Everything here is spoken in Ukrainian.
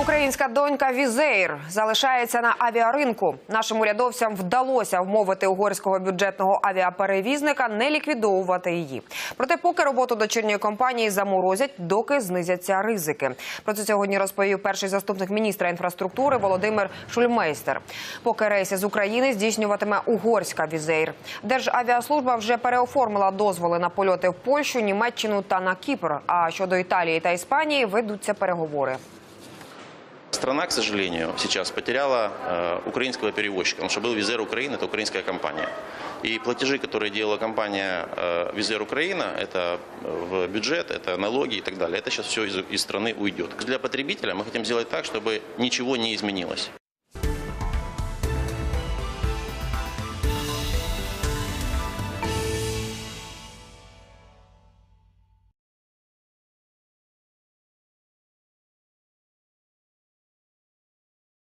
Українська донька Візейр залишається на авіаринку. Нашим урядовцям вдалося вмовити угорського бюджетного авіаперевізника не ліквідовувати її. Проте, поки роботу дочірньої компанії заморозять, доки знизяться ризики. Про це сьогодні розповів перший заступник міністра інфраструктури Володимир Шульмейстер. Поки рейси з України здійснюватиме угорська Візейр. Державіаслужба вже переоформила дозволи на польоти в Польщу, Німеччину та на Кіпр. А щодо Італії та Іспанії ведуться переговори. Страна, к сожалению, сейчас потеряла э, украинского перевозчика, потому что был Визер Украины, это украинская компания. И платежи, которые делала компания э, Визер Украина, это в бюджет, это налоги и так далее, это сейчас все из, из страны уйдет. Для потребителя мы хотим сделать так, чтобы ничего не изменилось.